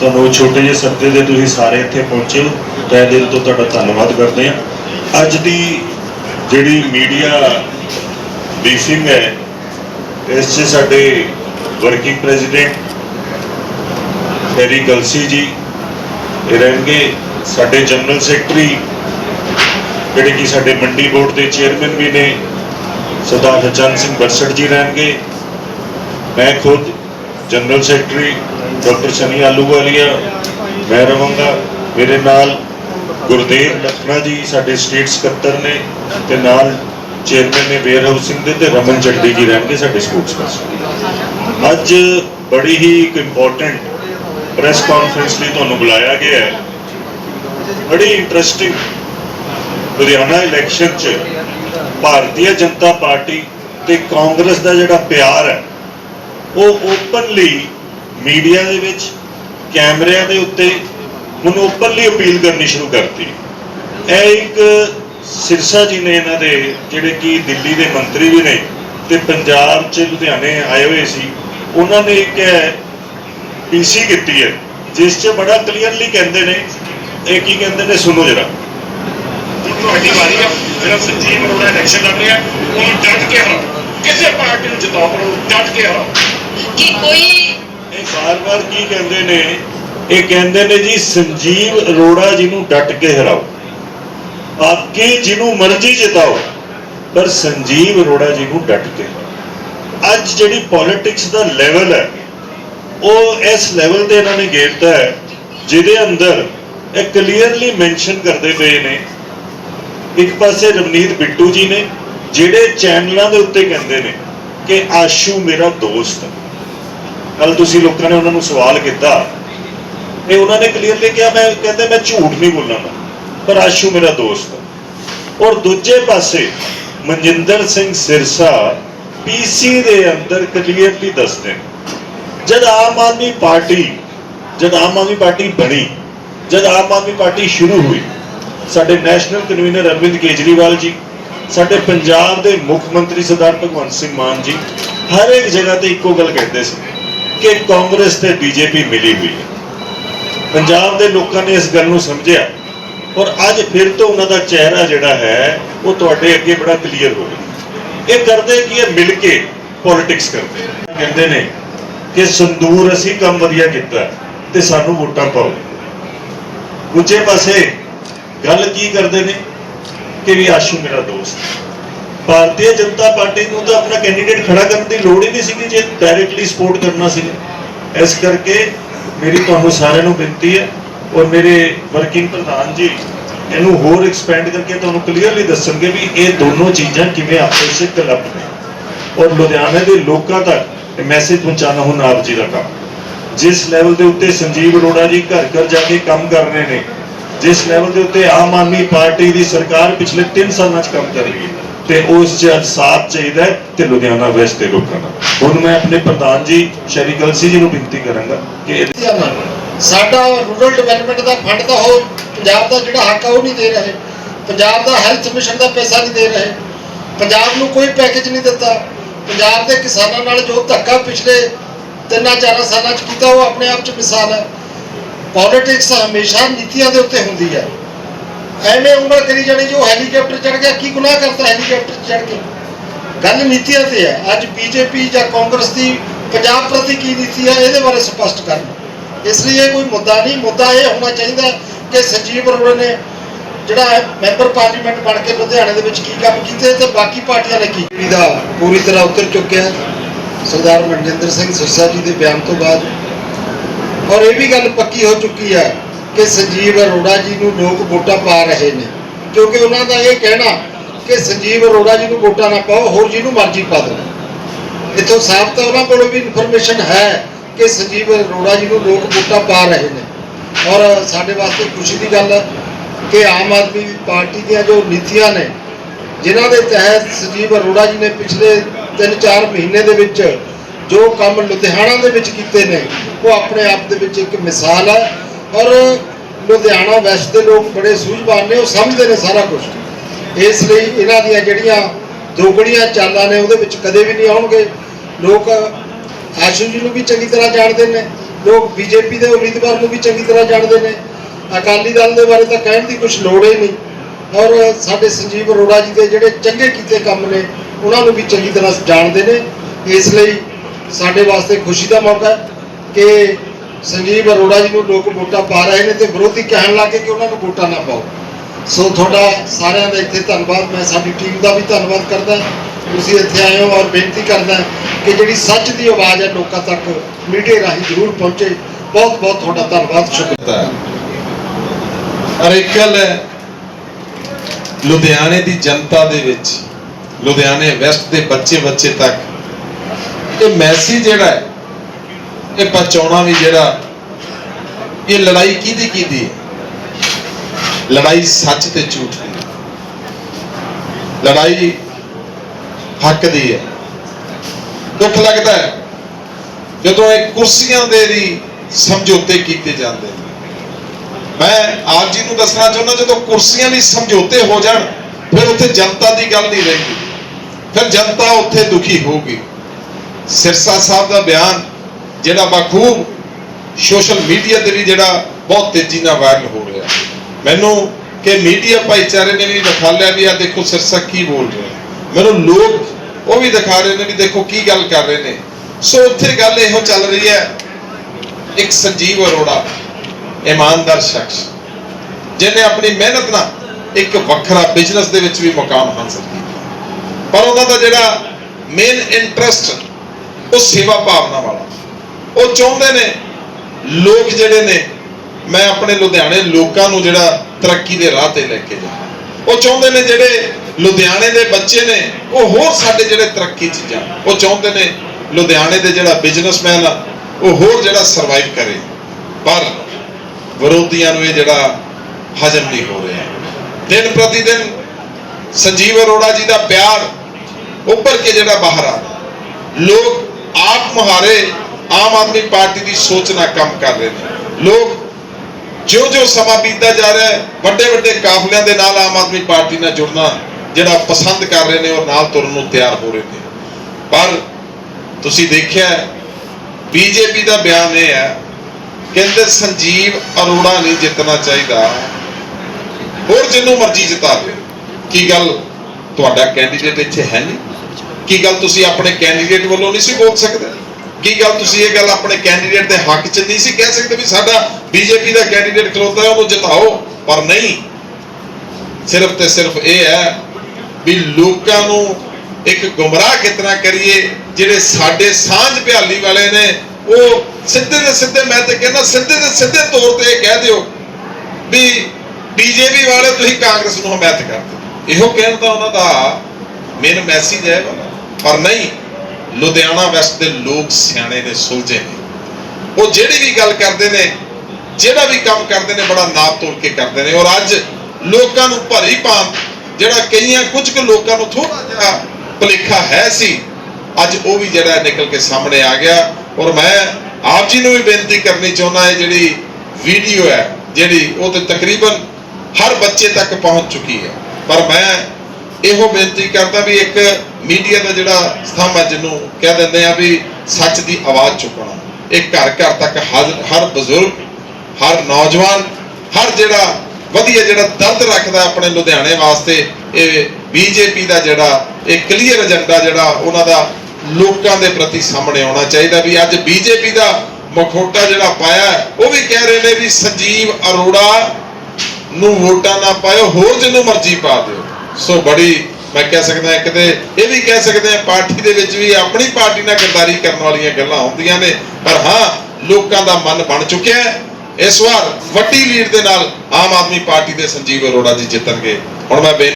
ਤੁਹਾਨੂੰ ਛੋਟੇ ਜਿਹੇ ਸੱਦੇ ਦੇ ਤੁਸੀਂ ਸਾਰੇ ਇੱਥੇ ਪਹੁੰਚੇ ਹੋ। ਤਹਿ ਦਿਲ ਤੋਂ ਤੁਹਾਡਾ ਧੰਨਵਾਦ ਕਰਦੇ ਹਾਂ। ਅੱਜ ਦੀ ਜਿਹੜੀ ਮੀਡੀਆ ਬਰੀਫਿੰਗ ਹੈ, ਇਸ 'ਚ ਸਾਡੇ ਵਰਕਿੰਗ ਪ੍ਰੈਜ਼ੀਡੈਂਟ ਹੈਰੀ ਗਲਸੀ ਜੀ ਇਹ ਰਹਿਣਗੇ। ਸਾਡੇ ਜਨਰਲ ਸੈਕਟਰੀ ਜਿਹੜੇ ਕਿ ਸਾਡੇ ਮੰਡੀ ਬੋਰਡ ਦੇ ਚੇਅਰਮੈਨ ਵੀ ਨੇ, ਸਰਦਾਰ ਹਰਚੰਦ ਸਿੰਘ ਬਰਸੜ ਜੀ ਰਹਿਣਗੇ। ਮੈਂ ਖੁਦ general secretary doctor Sunny Ahluwalia ਮੈਂ ਰਵਾਂਗਾ। ਮੇਰੇ ਨਾਲ ਗੁਰਦੇਵ ਲਖਣਾ ਜੀ, ਸਾਡੇ ਸਟੇਟ ਸਕੱਤਰ ਨੇ ਤੇ ਨਾਲ ਚੇਅਰਮੈਨ ਨੇ ਵੇਅਰ ਹਾਊਸਿੰਗ ਦੇ ਤੇ ਰਮਨ ਚੱਡੀ ਜੀ ਰਹਿਣਗੇ ਸਾਡੇ ਸਪੋਰਟਸ ਪਰਸਨ। ਅੱਜ ਬੜੀ ਹੀ ਇੱਕ ਇੰਪੋਰਟੈਂਟ ਪ੍ਰੈਸ ਕਾਨਫਰੰਸ ਲਈ ਤੁਹਾਨੂੰ ਬੁਲਾਇਆ ਗਿਆ ਹੈ। ਬੜੀ ਇੰਟਰਸਟਿੰਗ ਲੁਧਿਆਣਾ ਇਲੈਕਸ਼ਨ 'ਚ ਭਾਰਤੀ ਜਨਤਾ ਪਾਰਟੀ ਤੇ ਕਾਂਗਰਸ ਦਾ ਜਿਹੜਾ ਪਿਆਰ ਹੈ, ਉਹ ਓਪਨਲੀ ਮੀਡੀਆ ਦੇ ਵਿੱਚ ਕੈਮਰਿਆਂ ਦੇ ਉੱਤੇ ਹੁਣ ਓਪਨਲੀ ਅਪੀਲ ਕਰਨੀ ਸ਼ੁਰੂ ਕਰਤੀ। ਇਹ ਇੱਕ ਸਿਰਸਾ ਜੀ ਨੇ ਇਹਨਾਂ ਦੇ ਜਿਹੜੇ ਕਿ ਦਿੱਲੀ ਦੇ ਮੰਤਰੀ ਵੀ ਨੇ ਤੇ ਪੰਜਾਬ 'ਚ ਲੁਧਿਆਣੇ ਆਏ ਹੋਏ ਸੀ ਉਹਨਾਂ ਨੇ ਇੱਕ ਪੀਸੀ ਕੀਤੀ ਹੈ ਜਿਸ 'ਚ ਬੜਾ ਕਲੀਅਰਲੀ ਕਹਿੰਦੇ ਨੇ ਇਹ ਕੀ ਕਹਿੰਦੇ ਨੇ ਸੁਣੋ ਜਰਾ। ਤੁਹਾਡੀ ਵਾਰੀ ਆ ਜਿਹੜਾ ਸੰਜੀਵ ਅਰੋੜਾ ਇਲੈਕਸ਼ਨ ਲੜ ਰਿਹਾ ਉਹਨੂੰ ਡਟ ਕੇ ਹਰਾਓ। ਕਿਸੇ ਪਾਰਟੀ ਨੂੰ ਜਿਤਾਓ ਪਰ ਉਹਨੂੰ ਡਟ ਕੇ ਹਰਾਓ। ਕਿ ਕੋਈ ਬਾਰ-ਬਾਰ ਕੀ ਕਹਿੰਦੇ ਨੇ? ਇਹ ਕਹਿੰਦੇ ਨੇ ਜੀ, ਸੰਜੀਵ ਅਰੋੜਾ ਜੀ ਨੂੰ ਡਟ ਕੇ ਹਰਾਓ। ਆਪਕੇ ਜਿਹਨੂੰ ਮਰਜ਼ੀ ਜਿਤਾਓ, ਪਰ ਸੰਜੀਵ ਅਰੋੜਾ ਜੀ ਨੂੰ ਡਟ ਕੇ ਅੱਜ ਜਿਹੜੀ ਪੋਲਿਟਿਕਸ ਦਾ ਲੈਵਲ ਹੈ, ਉਹ ਇਸ ਲੈਵਲ ਤੇ ਇਹਨਾਂ ਨੇ ਗੇਰਤਾ ਹੈ, ਜਿਹਦੇ ਅੰਦਰ ਇਹ ਕਲੀਅਰਲੀ ਮੈਂਸ਼ਨ ਕਰਦੇ ਪਏ ਨੇ। ਇੱਕ ਪਾਸੇ ਰਵਨੀਤ ਬਿੱਟੂ ਜੀ ਨੇ, ਜਿਹੜੇ ਚੈਨਲਾਂ ਦੇ ਉੱਤੇ ਕਹਿੰਦੇ ਨੇ ਕਿ ਆਸ਼ੂ ਮੇਰਾ ਦੋਸਤ ਹੈ। ਕੱਲ ਤੁਸੀਂ ਲੋਕਾਂ ਨੇ ਉਹਨਾਂ ਨੂੰ ਸਵਾਲ ਕੀਤਾ ਇਹ ਉਹਨਾਂ ਨੇ ਕਲੀਅਰਲੀ ਕਿਹਾ, ਮੈਂ ਕਹਿੰਦੇ ਮੈਂ ਝੂਠ ਨਹੀਂ ਬੋਲਾਂਗਾ ਪਰ ਆਸ਼ੂ ਮੇਰਾ ਦੋਸਤ ਹੈ ਔਰ ਦੂਜੇ ਪਾਸੇ ਮਨਜਿੰਦਰ ਸਿੰਘ ਸਿਰਸਾ ਪੀਸੀ ਦੇ ਅੰਦਰ ਕਲੀਅਰਲੀ ਦੱਸਦੇ ਜਦ ਆਮ ਆਦਮੀ ਪਾਰਟੀ, ਜਦ ਆਮ ਆਦਮੀ ਪਾਰਟੀ ਬਣੀ, ਜਦ ਆਮ ਆਦਮੀ ਪਾਰਟੀ ਸ਼ੁਰੂ ਹੋਈ, ਸਾਡੇ ਨੈਸ਼ਨਲ ਕਨਵੀਨਰ ਅਰਵਿੰਦ ਕੇਜਰੀਵਾਲ ਜੀ, ਸਾਡੇ ਪੰਜਾਬ ਦੇ ਮੁੱਖ ਮੰਤਰੀ ਸਰਦਾਰ ਭਗਵੰਤ ਸਿੰਘ ਮਾਨ ਜੀ, ਹਰ ਇੱਕ ਜਗ੍ਹਾ ਤੇ ਇੱਕੋ ਗੱਲ ਕਹਿੰਦੇ ਸੀ। ਕਿ ਕਾਂਗਰਸ ਤੇ ਬੀਜੇਪੀ ਮਿਲੀ ਹੋਈ ਹੈ। ਪੰਜਾਬ ਦੇ ਲੋਕਾਂ ਨੇ ਇਸ ਗੱਲ ਨੂੰ ਸਮਝਿਆ ਔਰ ਅੱਜ ਫਿਰ ਤੋਂ ਉਹਨਾਂ ਦਾ ਚਿਹਰਾ ਜਿਹੜਾ ਹੈ, ਉਹ ਤੁਹਾਡੇ ਅੱਗੇ ਬੜਾ ਕਲੀਅਰ ਹੋ ਗਿਆ। ਇਹ ਕਰਦੇ ਕੀ ਹੈ? ਮਿਲ ਕੇ ਪੋਲਿਟਿਕਸ ਕਰਦੇ ਕਹਿੰਦੇ ਨੇ ਕਿ ਸੰਦੂਰ ਅਸੀਂ ਕੰਮ ਵਧੀਆ ਕੀਤਾ ਤੇ ਸਾਨੂੰ ਵੋਟਾਂ ਪਾਓ। ਦੂਜੇ ਪਾਸੇ ਗੱਲ ਕੀ ਕਰਦੇ ਨੇ? ਕਿ ਵੀ ਆਸ਼ੂ ਮੇਰਾ ਦੋਸਤ ਭਾਰਤੀ ਜਨਤਾ ਪਾਰਟੀ ਨੂੰ ਤਾਂ ਆਪਣਾ ਕੈਂਡੀਡੇਟ ਖੜਾ ਕਰਨ ਦੀ ਲੋੜ ਹੀ ਨਹੀਂ ਸੀਗੀ ਜੇ ਡਾਇਰੈਕਟਲੀ ਸਪੋਰਟ ਕਰਨਾ ਸੀ। ਇਸ ਕਰਕੇ ਮੇਰੀ ਤੁਹਾਨੂੰ ਸਾਰਿਆਂ ਨੂੰ ਬੇਨਤੀ ਹੈ ਔਰ ਮੇਰੇ ਵਰਕਿੰਗ ਪ੍ਰਧਾਨ ਜੀ, ਇਹਨੂੰ ਹੋਰ ਐਕਸਪੈਂਡ ਕਰਕੇ ਤੁਹਾਨੂੰ ਕਲੀਅਰਲੀ ਦੱਸਣਗੇ ਵੀ ਇਹ ਦੋਨੋਂ ਚੀਜ਼ਾਂ ਕਿਵੇਂ ਆਪਸ ਵਿੱਚ ਕਲੱਬ ਨੇ। ਔਰ ਲੁਧਿਆਣੇ ਦੇ ਲੋਕਾਂ ਤੱਕ ਮੈਸੇਜ ਪਹੁੰਚਾਉਣਾ ਹੁਣ ਆਪ ਜੀ ਦਾ ਕੰਮ। ਜਿਸ ਲੈਵਲ ਦੇ ਉੱਤੇ ਸੰਜੀਵ ਅਰੋੜਾ ਜੀ ਘਰ ਘਰ ਜਾ ਕੇ ਕੰਮ ਕਰ ਰਹੇ ਨੇ, ਜਿਸ ਲੈਵਲ ਦੇ ਉੱਤੇ ਆਮ ਆਦਮੀ ਪਾਰਟੀ ਦੀ ਸਰਕਾਰ ਪਿਛਲੇ 3 ਸਾਲਾਂ 'ਚ ਕੰਮ ਕਰ ਰਹੀ ਹੈ। ਤੇ ਉਸ 'ਚ ਸਾਥ ਚਾਹੀਦਾ ਤੇ ਲੁਧਿਆਣਾ ਵੈਸਟ ਦੇ ਲੋਕਾਂ ਦਾ ਹੁਣ ਮੈਂ ਆਪਣੇ ਪ੍ਰਧਾਨ ਜੀ, ਸ਼੍ਰੀ ਗਲਸੀ ਜੀ ਨੂੰ ਬੇਨਤੀ ਕਰਾਂਗਾ ਕਿ ਸਾਡਾ ਰੂਰਲ ਡਿਵੈਲਪਮੈਂਟ ਦਾ ਫੰਡ ਤਾਂ ਉਹ ਪੰਜਾਬ ਦਾ ਜਿਹੜਾ ਹੱਕ ਆ, ਉਹ ਨਹੀਂ ਦੇ ਰਹੇ। ਪੰਜਾਬ ਦਾ ਹੈਲਥ ਮਿਸ਼ਨ ਦਾ ਪੈਸਾ ਨਹੀਂ ਦੇ ਰਹੇ। ਪੰਜਾਬ ਨੂੰ ਕੋਈ ਪੈਕੇਜ ਨਹੀਂ ਦਿੱਤਾ। ਪੰਜਾਬ ਦੇ ਕਿਸਾਨਾਂ ਨਾਲ ਜੋ ਧੱਕਾ ਪਿਛਲੇ ਤਿੰਨਾਂ ਚਾਰਾਂ ਸਾਲਾਂ 'ਚ ਕੀਤਾ, ਉਹ ਆਪਣੇ ਆਪ 'ਚ ਮਿਸਾਲ ਹੈ। ਪੋਲਿਟਿਕਸ ਹਮੇਸ਼ਾ ਨੀਤੀਆਂ ਦੇ ਉੱਤੇ ਹੁੰਦੀ ਹੈ। ਐਵੇਂ ਉਮਰ ਕਰੀ ਜਾਣੀ ਜੋ ਹੈਲੀਕਾਪਟਰ ਚੜ ਗਿਆ, ਕੀ ਗੁਨਾਹ ਕਰਤਾ ਹੈਲੀਕਾਪਟਰ ਚੜ ਕੇ? ਗੱਲ ਨੀਤੀਆਂ ਤੇ ਹੈ। ਅੱਜ ਬੀਜੇਪੀ ਜਾਂ ਕਾਂਗਰਸ ਦੀ ਪੰਜਾਬ ਪ੍ਰਤੀ ਕੀ ਨੀਤੀ ਹੈ, ਇਹਦੇ ਬਾਰੇ ਸਪਸ਼ਟ ਕਰਨ। ਇਸ ਲਈ ਇਹ ਕੋਈ ਮੁੱਦਾ ਨਹੀਂ। ਮੁੱਦਾ ਇਹ ਹੋਣਾ ਚਾਹੀਦਾ ਕਿ ਸੰਜੀਵ ਅਰੋੜਾ ਨੇ ਜਿਹੜਾ ਮੈਂਬਰ ਪਾਰਲੀਮੈਂਟ ਬਣ ਕੇ ਲੁਧਿਆਣੇ ਦੇ ਵਿੱਚ ਕੀ ਕੰਮ ਕੀਤੇ ਤੇ ਬਾਕੀ ਪਾਰਟੀਆਂ ਨੇ ਕੀ? ਕੀਤੀ ਦਾ ਪੂਰੀ ਤਰ੍ਹਾਂ ਉਤਰ ਚੁੱਕਿਆ ਸਰਦਾਰ ਮਨਜਿੰਦਰ ਸਿੰਘ ਸਿਰਸਾ ਜੀ ਦੇ ਬਿਆਨ ਤੋਂ ਬਾਅਦ। ਔਰ ਇਹ ਵੀ ਗੱਲ ਪੱਕੀ ਹੋ ਚੁੱਕੀ ਹੈ ਕਿ ਸੰਜੀਵ ਅਰੋੜਾ ਜੀ ਨੂੰ ਲੋਕ ਵੋਟਾਂ ਪਾ ਰਹੇ ਨੇ। ਕਿਉਂਕਿ ਉਹਨਾਂ ਦਾ ਇਹ ਕਹਿਣਾ ਕਿ ਸੰਜੀਵ ਅਰੋੜਾ ਜੀ ਨੂੰ ਵੋਟਾਂ ਨਾ ਪਾਓ, ਹੋਰ ਜਿਹਨੂੰ ਮਰਜ਼ੀ ਪਾ ਦਿਓ। ਇੱਥੋਂ ਸਾਫ਼ ਤਾਂ ਉਹਨਾਂ ਕੋਲ ਵੀ ਇਨਫੋਰਮੇਸ਼ਨ ਹੈ ਕਿ ਸੰਜੀਵ ਅਰੋੜਾ ਜੀ ਨੂੰ ਲੋਕ ਵੋਟਾਂ ਪਾ ਰਹੇ ਨੇ। ਔਰ ਸਾਡੇ ਵਾਸਤੇ ਖੁਸ਼ੀ ਦੀ ਗੱਲ ਹੈ ਕਿ ਆਮ ਆਦਮੀ ਪਾਰਟੀ ਦੀਆਂ ਜੋ ਨੀਤੀਆਂ ਨੇ, ਜਿਨ੍ਹਾਂ ਦੇ ਤਹਿਤ ਸੰਜੀਵ ਅਰੋੜਾ ਜੀ ਨੇ ਪਿਛਲੇ 3-4 ਮਹੀਨੇ ਦੇ ਵਿੱਚ ਜੋ ਕੰਮ ਲੁਧਿਆਣਾ ਦੇ ਵਿੱਚ ਕੀਤੇ ਨੇ, ਉਹ ਆਪਣੇ ਆਪ ਦੇ ਵਿੱਚ ਇੱਕ ਮਿਸਾਲ ਹੈ। ਔਰ ਲੁਧਿਆਣਾ ਵੈਸਟ ਦੇ ਲੋਕ ਬੜੇ ਸੂਝਵਾਨ ਨੇ, ਉਹ ਸਮਝਦੇ ਨੇ ਸਾਰਾ ਕੁਝ ਇਸ ਲਈ ਇਹਨਾਂ ਦੀਆਂ ਜਿਹੜੀਆਂ ਦੋਗੜੀਆਂ ਚਾਲਾਂ ਨੇ, ਉਹਦੇ ਵਿੱਚ ਕਦੇ ਵੀ ਨਹੀਂ ਆਉਣਗੇ। ਲੋਕ ਆਸ਼ੂ ਜੀ ਨੂੰ ਵੀ ਚੰਗੀ ਤਰ੍ਹਾਂ ਜਾਣਦੇ ਨੇ, ਲੋਕ ਬੀਜੇਪੀ ਦੇ ਉਮੀਦਵਾਰ ਨੂੰ ਵੀ ਚੰਗੀ ਤਰ੍ਹਾਂ ਜਾਣਦੇ ਨੇ। ਅਕਾਲੀ ਦਲ ਦੇ ਬਾਰੇ ਤਾਂ ਕਹਿਣ ਦੀ ਕੁਝ ਲੋੜ ਹੀ ਨਹੀਂ। ਔਰ ਸਾਡੇ ਸੰਜੀਵ ਅਰੋੜਾ ਜੀ ਦੇ ਜਿਹੜੇ ਚੰਗੇ ਕੀਤੇ ਕੰਮ ਨੇ, ਉਹਨਾਂ ਨੂੰ ਵੀ ਚੰਗੀ ਤਰ੍ਹਾਂ ਜਾਣਦੇ ਨੇ। ਇਸ ਲਈ ਸਾਡੇ ਵਾਸਤੇ ਖੁਸ਼ੀ ਦਾ ਮੌਕਾ ਹੈ ਕਿ ਸੰਜੀਵ ਅਰੋੜਾ ਜੀ ਨੂੰ ਲੋਕ ਵੋਟਾਂ ਪਾ ਰਹੇ ਨੇ ਤੇ ਵਿਰੋਧੀ ਕਹਿਣ ਲੱਗੇ ਕਿ ਉਹਨਾਂ ਨੂੰ ਵੋਟਾਂ ਨਾ ਪਾਓ। ਸੋ ਤੁਹਾਡਾ ਸਾਰਿਆਂ ਦਾ ਇੱਥੇ ਧੰਨਵਾਦ। ਮੈਂ ਸਾਡੀ ਟੀਮ ਦਾ ਵੀ ਧੰਨਵਾਦ ਕਰਦਾ। ਤੁਸੀਂ ਇੱਥੇ ਆਏ ਹੋ ਔਰ ਬੇਨਤੀ ਕਰਦਾ ਕਿ ਜਿਹੜੀ ਸੱਚ ਦੀ ਆਵਾਜ਼ ਹੈ ਲੋਕਾਂ ਤੱਕ ਮੀਡੀਆ ਰਾਹੀਂ ਜ਼ਰੂਰ ਪਹੁੰਚੇ। ਬਹੁਤ ਬਹੁਤ ਤੁਹਾਡਾ ਧੰਨਵਾਦ ਸ਼ੁਕਰੀਆ ਹੈ। ਅਰੇਕਲ ਲੁਧਿਆਣੇ ਦੀ ਜਨਤਾ ਦੇ ਵਿੱਚ, ਲੁਧਿਆਣੇ ਵੈਸਟ ਦੇ ਬੱਚੇ ਬੱਚੇ ਤੱਕ, ਇਹ ਮੈਸੇਜ ਜਿਹੜਾ ਹੈ ਇਹ ਪਹੁੰਚਾਉਣਾ ਵੀ ਜਿਹੜਾ ਇਹ ਲੜਾਈ ਕਿਹਦੀ ਕਿਹਦੀ ਹੈ? ਲੜਾਈ ਸੱਚ ਤੇ ਝੂਠ ਦੀ ਲੜਾਈ ਹੱਕ ਦੀ ਹੈ। ਦੁੱਖ ਲੱਗਦਾ ਹੈ ਜਦੋਂ ਇਹ ਕੁਰਸੀਆਂ ਦੇ ਵੀ ਸਮਝੌਤੇ ਕੀਤੇ ਜਾਂਦੇ ਨੇ। ਮੈਂ ਆਪ ਜੀ ਨੂੰ ਦੱਸਣਾ ਚਾਹੁੰਦਾ, ਜਦੋਂ ਕੁਰਸੀਆਂ ਦੀ ਸਮਝੌਤੇ ਹੋ ਜਾਣ, ਫਿਰ ਉੱਥੇ ਜਨਤਾ ਦੀ ਗੱਲ ਨਹੀਂ ਰਹੇਗੀ। ਫਿਰ ਜਨਤਾ ਉੱਥੇ ਦੁਖੀ ਹੋਊਗੀ। ਸਿਰਸਾ ਸਾਹਿਬ ਦਾ ਬਿਆਨ ਜਿਹੜਾ ਬਖੂਬ ਸੋਸ਼ਲ ਮੀਡੀਆ ਤੇ ਵੀ ਜਿਹੜਾ ਬਹੁਤ ਤੇਜ਼ੀ ਨਾਲ ਵਾਇਰਲ ਹੋ ਰਿਹਾ। ਮੈਨੂੰ ਕਿ ਮੀਡੀਆ ਭਾਈਚਾਰੇ ਨੇ ਵੀ ਦਿਖਾ ਲਿਆ ਵੀ ਆ ਦੇਖੋ ਸਿਰਸਾ ਕੀ ਬੋਲ ਰਿਹਾ। ਮੈਨੂੰ ਲੋਕ ਉਹ ਵੀ ਦਿਖਾ ਰਹੇ ਨੇ ਵੀ ਦੇਖੋ ਕੀ ਗੱਲ ਕਰ ਰਹੇ ਨੇ। ਸੋ ਉੱਥੇ ਗੱਲ ਇਹੋ ਚੱਲ ਰਹੀ ਹੈ, ਇੱਕ ਸੰਜੀਵ ਅਰੋੜਾ, ਇਮਾਨਦਾਰ ਸ਼ਖਸ, ਜਿਹਨੇ ਆਪਣੀ ਮਿਹਨਤ ਨਾਲ ਇੱਕ ਵੱਖਰਾ ਬਿਜ਼ਨਸ ਦੇ ਵਿੱਚ ਵੀ ਮੁਕਾਮ ਹਾਸਲ ਕੀਤਾ। ਪਰ ਉਹਨਾਂ ਦਾ ਜਿਹੜਾ ਮੇਨ ਇੰਟਰਸਟ ਉਹ ਸੇਵਾ ਭਾਵਨਾ ਵਾਲਾ। ਉਹ ਚਾਹੁੰਦੇ ਨੇ, ਲੋਕ ਜਿਹੜੇ ਨੇ, ਮੈਂ ਆਪਣੇ ਲੁਧਿਆਣੇ ਲੋਕਾਂ ਨੂੰ ਜਿਹੜਾ ਤਰੱਕੀ ਦੇ ਰਾਹ ਤੇ ਲੈ ਕੇ ਜਾਵਾਂ ਉਹ ਚਾਹੁੰਦੇ ਨੇ ਜਿਹੜੇ ਲੁਧਿਆਣੇ ਦੇ ਬੱਚੇ ਨੇ, ਉਹ ਹੋਰ ਸਾਡੇ ਜਿਹੜੇ ਤਰੱਕੀ 'ਚ ਜਾਣ। ਉਹ ਚਾਹੁੰਦੇ ਨੇ ਲੁਧਿਆਣੇ ਦੇ ਜਿਹੜਾ ਬਿਜ਼ਨਸਮੈਨ ਆ, ਉਹ ਹੋਰ ਜਿਹੜਾ ਸਰਵਾਈਵ ਕਰੇ। ਪਰ ਵਿਰੋਧੀਆਂ ਨੂੰ ਇਹ ਜਿਹੜਾ ਹਜਮ ਨਹੀਂ ਹੋ ਰਿਹਾ। ਦਿਨ ਪ੍ਰਤੀ ਦਿਨ ਸੰਜੀਵ ਅਰੋੜਾ ਜੀ ਦਾ ਪਿਆਰ ਉੱਪਰ ਕੇ ਜਿਹੜਾ ਬਾਹਰ ਆ। ਲੋਕ ਆਪ ਮੁਹਾਰੇ ਆਮ ਆਦਮੀ ਪਾਰਟੀ ਦੀ ਸੋਚ ਨਾਲ ਕੰਮ ਕਰ ਰਹੇ ਨੇ। ਲੋਕ ਜਿਉਂ ਜਿਉਂ ਸਮਾਂ ਬੀਤਦਾ ਜਾ ਰਿਹਾ ਹੈ ਵੱਡੇ ਵੱਡੇ ਕਾਫਲਿਆਂ ਦੇ ਨਾਲ ਆਮ ਆਦਮੀ ਪਾਰਟੀ ਨਾਲ ਜੁੜਨਾ ਜਿਹੜਾ ਪਸੰਦ ਕਰ ਰਹੇ ਨੇ ਔਰ ਨਾਲ ਤੁਰਨ ਨੂੰ ਤਿਆਰ ਹੋ ਰਹੇ ਨੇ। ਪਰ ਤੁਸੀਂ ਦੇਖਿਆ, ਬੀਜੇਪੀ ਦਾ ਬਿਆਨ ਇਹ ਹੈ, ਕਹਿੰਦੇ ਸੰਜੀਵ ਅਰੋੜਾ ਨਹੀਂ ਜਿੱਤਣਾ ਚਾਹੀਦਾ। ਹੋਰ ਜਿੰਨੂੰ ਮਰਜ਼ੀ ਜਿਤਾ ਦਿਓ। ਕੀ ਗੱਲ ਤੁਹਾਡਾ ਕੈਂਡੀਡੇਟ ਇੱਥੇ ਹੈ ਨਹੀਂ? ਕੀ ਗੱਲ ਤੁਸੀਂ ਆਪਣੇ ਕੈਂਡੀਡੇਟ ਵੱਲੋਂ ਨਹੀਂ ਸੀ ਬੋਲ ਸਕਦੇ? ਕੀ ਗੱਲ ਤੁਸੀਂ ਇਹ ਗੱਲ ਆਪਣੇ ਕੈਂਡੀਡੇਟ ਦੇ ਹੱਕ 'ਚ ਨਹੀਂ ਸੀ ਕਹਿ ਸਕਦੇ ਵੀ ਸਾਡਾ ਬੀਜੇਪੀ ਦਾ ਕੈਂਡੀਡੇਟ ਖਲੋਤਾ ਹੈ, ਉਹਨੂੰ ਜਿਤਾਓ? ਪਰ ਨਹੀਂ। ਸਿਰਫ ਤੇ ਸਿਰਫ ਇਹ ਹੈ ਵੀ ਲੋਕਾਂ ਨੂੰ ਇੱਕ ਗੁੰਮਰਾਹ ਕਿਤਨਾ ਕਰੀਏ, ਜਿਹੜੇ ਸਾਡੇ ਸਾਂਝ ਭਿਆਲੀ ਵਾਲੇ ਨੇ, ਉਹ ਸਿੱਧੇ ਦੇ ਸਿੱਧੇ ਮੈਂ ਤੇ ਕਹਿੰਦਾ ਸਿੱਧੇ ਦੇ ਸਿੱਧੇ ਤੌਰ ਤੇ ਇਹ ਕਹਿ ਦਿਓ ਵੀ ਬੀਜੇਪੀ ਵਾਲੇ ਤੁਸੀਂ ਕਾਂਗਰਸ ਨੂੰ ਹਮਾਇਤ ਕਰਦੇ ਇਹੋ ਕਹਿਣ ਦਾ ਉਹਨਾਂ ਦਾ ਮੇਨ ਮੈਸੇਜ ਹੈ ਪਰ ਨਹੀਂ ਲੁਧਿਆਣਾ ਵੈਸਟ ਦੇ ਲੋਕ ਸਿਆਣੇ ਨੇ ਸੁਲਝੇ ਨੇ। ਉਹ ਜਿਹੜੀ ਵੀ ਗੱਲ ਕਰਦੇ ਨੇ, ਜਿਹੜਾ ਵੀ ਕੰਮ ਕਰਦੇ ਨੇ, ਬੜਾ ਨਾਪ ਤੋੜ ਕੇ ਕਰਦੇ ਨੇ। ਔਰ ਅੱਜ ਲੋਕਾਂ ਨੂੰ ਭਰੀ ਭਾਂ ਜਿਹੜਾ ਕਈਆਂ, ਕੁਝ ਕੁ ਲੋਕਾਂ ਨੂੰ ਥੋੜਾ ਜਿਹਾ ਭੁਲੇਖਾ ਹੈ ਸੀ, ਅੱਜ ਉਹ ਵੀ ਜਿਹੜਾ ਨਿਕਲ ਕੇ ਸਾਹਮਣੇ ਆ ਗਿਆ। ਔਰ ਮੈਂ ਆਪ ਜੀ ਨੂੰ ਵੀ ਬੇਨਤੀ ਕਰਨੀ ਚਾਹੁੰਦਾ ਹੈ ਜਿਹੜੀ ਵੀਡੀਓ ਹੈ, ਜਿਹੜੀ ਉਹ ਤੇ ਤਕਰੀਬਨ ਹਰ ਬੱਚੇ ਤੱਕ ਪਹੁੰਚ ਚੁੱਕੀ ਹੈ। ਪਰ ਮੈਂ ਇਹੋ ਬੇਨਤੀ ਕਰਦਾ ਵੀ ਇੱਕ ਮੀਡੀਆ ਦਾ ਜਿਹੜਾ ਸਥੰਭ ਹੈ ਜਿਹਨੂੰ ਕਹਿ ਦਿੰਦੇ ਆ ਵੀ ਸੱਚ ਦੀ ਆਵਾਜ਼ ਚੁੱਕਣਾ। ਇਹ ਘਰ ਘਰ ਤੱਕ ਹਰ ਹਰ ਬਜ਼ੁਰਗ, ਹਰ ਨੌਜਵਾਨ, ਹਰ ਜਿਹੜਾ ਵਧੀਆ ਜਿਹੜਾ ਦਰਦ ਰੱਖਦਾ ਆਪਣੇ ਲੁਧਿਆਣੇ ਵਾਸਤੇ, ਇਹ ਬੀਜੇਪੀ ਦਾ ਜਿਹੜਾ, ਇਹ ਕਲੀਅਰ ਏਜੰਡਾ ਜਿਹੜਾ, ਉਹਨਾਂ ਦਾ ਲੋਕਾਂ ਦੇ ਪ੍ਰਤੀ ਸਾਹਮਣੇ ਆਉਣਾ ਚਾਹੀਦਾ ਵੀ ਅੱਜ ਬੀਜੇਪੀ ਦਾ ਮਖੌਟਾ ਜਿਹੜਾ ਪਾਇਆ ਉਹ ਵੀ ਕਹਿ ਰਹੇ ਨੇ ਵੀ ਸੰਜੀਵ ਅਰੋੜਾ ਨੂੰ ਵੋਟਾਂ ਨਾ ਪਾਇਓ, ਹੋਰ ਜਿਹਨੂੰ ਮਰਜ਼ੀ ਪਾ ਦਿਓ। ਸੋ ਬੜੀ, ਮੈਂ ਕਹਿ ਸਕਦਾ ਕਿਤੇ, ਇਹ ਵੀ ਕਹਿ ਸਕਦੇ ਆ ਪਾਰਟੀ ਦੇ ਵਿੱਚ ਵੀ ਆਪਣੀ ਪਾਰਟੀ ਨਾਲ ਗੱਦਾਰੀ ਕਰਨ ਵਾਲੀਆਂ ਗੱਲਾਂ ਹੁੰਦੀਆਂ ਨੇ। ਪਰ ਹਾਂ, ਲੋਕਾਂ ਦਾ ਮਨ ਬਣ ਚੁੱਕਿਆ ਹੈ। ਇਸ ਵਾਰ ਵੱਡੀ ਲੀਡ ਦੇ ਨਾਲ ਆਮ ਆਦਮੀ ਪਾਰਟੀ ਦੇ ਸੰਜੀਵ ਅਰੋੜਾ ਜੀ ਜਿੱਤਣਗੇ। ਹੁਣ ਮੈਂ ਬੇਨਤੀ